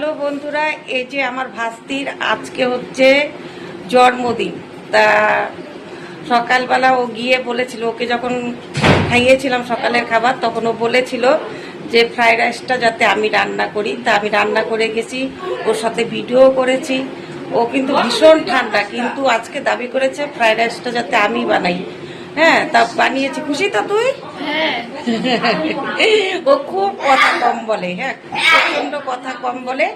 Hello বন্ধুরা, এই যে আমার ভাস্তির, আজকে হচ্ছে জন্মদিন। তা সকালবেলা ও গিয়ে বলেছিল, ওকে যখন খাইয়েছিলাম সকালের খাবার, তখন ও বলেছিল যে ফ্রাইড রাইসটা যাতে আমি রান্না করি। তা আমি রান্না করে গেছি, ওর সাথে ভিডিও করেছি। ও কিন্তু ভীষণ ঠান্ডা, কিন্তু আজকে দাবি করেছে ফ্রাইড রাইসটা যাতে আমি বানাই। হ্যাঁ তা বানিয়েছি। খুশি তো তুই? ও খুব কথা কম বলে হ্যাঁ প্রচণ্ড কথা কম বলে।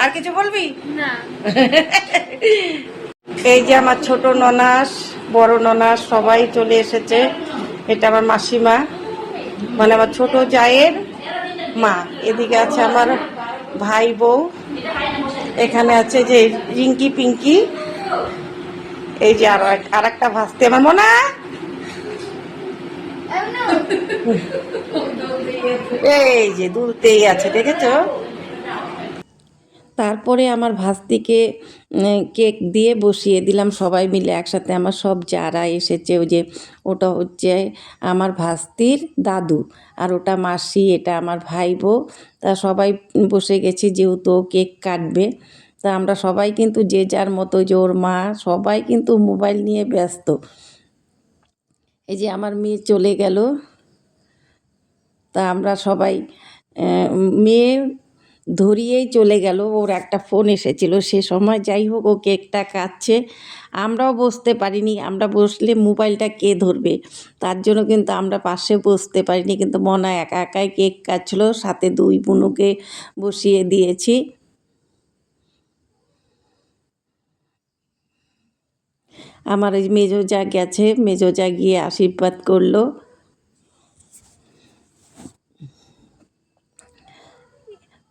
আর কিছু বলবি? এই যে আমার ছোট ননাস বড় ননাস সবাই চলে এসেছে। এটা আমার মাসিমা মানে আমার ছোট জায়ের মা। এদিকে আছে আমার ভাই বউ। এখানে আছে যে রিঙ্কি পিঙ্কি। এই যে আর আর একটা ভাসতে। আমার মনা এই যে দুলতেই আছে, দেখেছ? তারপরে আমার ভাস্তিকে কেক দিয়ে বসিয়ে দিলাম সবাই মিলে একসাথে। আমার সব যারা এসেছে, ওই যে ওটা হচ্ছে আমার ভাস্তির দাদু আর ওটা মাসি, এটা আমার ভাই তা সবাই বসে গেছি যেহেতু কেক কাটবে। তা আমরা সবাই কিন্তু যে যার মতো যে ওর মা, সবাই কিন্তু মোবাইল নিয়ে ব্যস্ত। এই যে আমার মেয়ে চলে গেল। তা আমরা সবাই মেয়ে ধরিয়েই চলে গেল। ওর একটা ফোন এসেছিল। সে সময় যাই হোক ও কেকটা কাটছে আমরাও বসতে পারিনি। আমরা বসলে মোবাইলটা কে ধরবে? তার জন্য কিন্তু আমরা পাশে বসতে পারিনি। কিন্তু মনা একা একাই কেক কাটছিল সাথে দুই বুনুকে বসিয়ে দিয়েছি। আমার এই মেজো যা গেছে, মেজো যা গিয়ে আশীর্বাদ করল।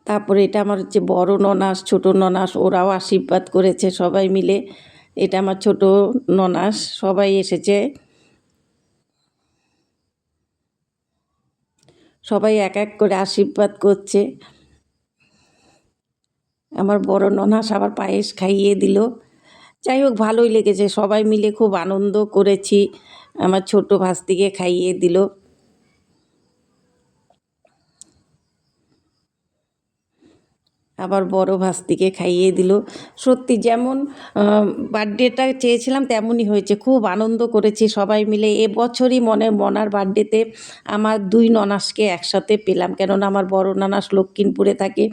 তারপরে এটা আমার হচ্ছে বড় ননাস, ছোট ননাস, ওরাও আশীর্বাদ করেছে সবাই মিলে। এটা আমার ছোট ননাস, সবাই এসেছে। সবাই এক এক করে আশীর্বাদ করছে। আমার বড় ননাস আবার পায়েস খাইয়ে দিল। যাই হোক ভালোই লেগেছে। সবাই মিলে খুব আনন্দ করেছি। আমার ছোট ভাস্তিকে খাইয়ে দিল। আবার বড় ভাস্তিকে খাইয়ে দিল। সত্যি যেমন বার্থডেটা চেয়েছিলাম তেমনই হয়েছে। খুব আনন্দ করেছি সবাই মিলে। এবছরই মনে, মনার বার্থডেতে আমার দুই ননাসকে একসাথে পেলাম। কেননা আমার বড় নানাস লক্ষ্মীনপুরে থাকে,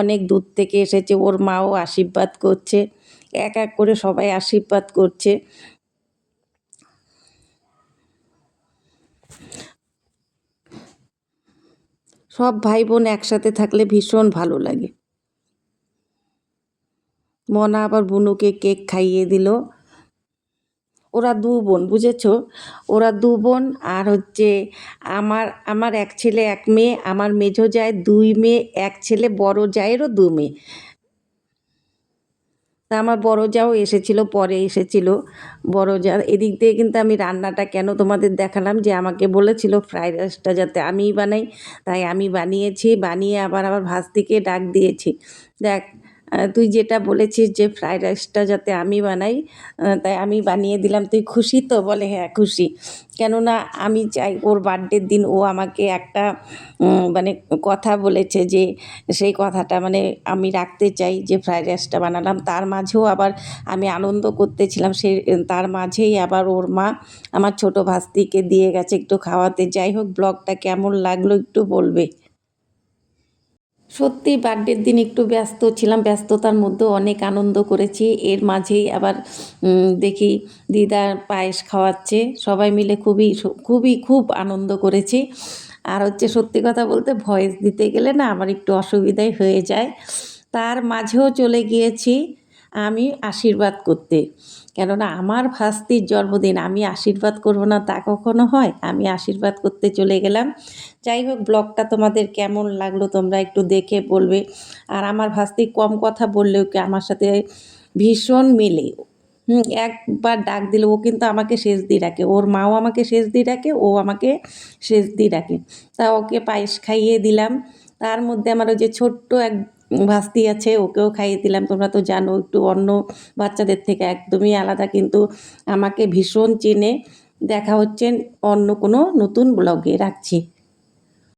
অনেক দূর থেকে এসেছে। ওর মাও আশীর্বাদ করছে, এক এক করে সবাই আশীর্বাদ করছে। সব ভাই বোন একসাথে থাকলে ভীষণ ভালো লাগে। মনা আবার বুনুকে কেক খাইয়ে দিল। ওরা দু বোন, বুঝেছ? ওরা দু বোন আর হচ্ছে আমার আমার এক ছেলে, এক মেয়ে, আমার মেঝো যায় দুই মেয়ে, এক ছেলে, বড় জায়েরও দু মেয়ে। তা আমার বড় যাও এসেছিল, পরে এসেছিল। বড় যা, এদিক দিয়ে কিন্তু আমি রান্নাটা কেন তোমাদের দেখালাম যে আমাকে বলেছিল ফ্রাইড রাইসটা যাতে আমিই বানাই। তাই আমি বানিয়েছি, বানিয়ে আবার আবার ভাস্তিকে ডাক দিয়েছি। দেখ তুই যেটা বলেছিস যে ফ্রাইড রাইসটা যাতে আমি বানাই তাই আমি বানিয়ে দিলাম। তুই খুশি তো? বলে হ্যাঁ খুশি। কেননা আমি চাই ওর বার্থডের দিন ও আমাকে একটা মানে কথা বলেছে যে সেই কথাটা মানে আমি রাখতে চাই যে ফ্রাইড রাইসটা বানালাম। তার মাঝেও আবার আমি আনন্দ করতেছিলাম। সে, তার মাঝেই আবার ওর মা আমার ছোট ভাস্তিকে দিয়ে গেছে একটু খাওয়াতে। যাই হোক, ব্লগটা কেমন লাগল একটু বলবে। সত্যি বার্থডের দিন একটু ব্যস্ত ছিলাম, ব্যস্ততার মধ্যে অনেক আনন্দ করেছি। এর মাঝেই আবার দেখি দিদার পায়েস খাওয়াচ্ছে। সবাই মিলে খুবই খুবই খুব আনন্দ করেছি। আর হচ্ছে সত্যি কথা বলতে ভয়েস দিতে গেলে না আমার একটু অসুবিধাই হয়ে যায়। তার মাঝেও চলে গিয়েছি। আমি আশীর্বাদ করতে। কেননা আমার ভাস্তির জন্মদিন আমি আশীর্বাদ করব না তা কখনো হয়। আমি আশীর্বাদ করতে চলে গেলাম। যাই হোক, ব্লগটা তোমাদের কেমন লাগল তোমরা একটু দেখে বলবে। আর আমার ভাস্তি কম কথা বললেও কি আমার সাথে ভীষণ মেলে। একবার ডাক দিলে, ও কিন্তু আমাকে শেষ দিয়ে রাখে ওর মাও আমাকে শেষ দিয়ে রাখে ও আমাকে শেষ দিয়ে রাখে তা ওকে পায়েস খাইয়ে দিলাম। তার মধ্যে আমার ওই যে ছোট্ট এক ভাস্তি আছে, ওকেও খাইয়ে দিলাম। তোমরা তো জানো, একটু অন্য বাচ্চাদের থেকে একদমই আলাদা। কিন্তু আমাকে ভীষণ চেনে, দেখা হচ্ছে অন্য কোনো নতুন ব্লগে রাখছি।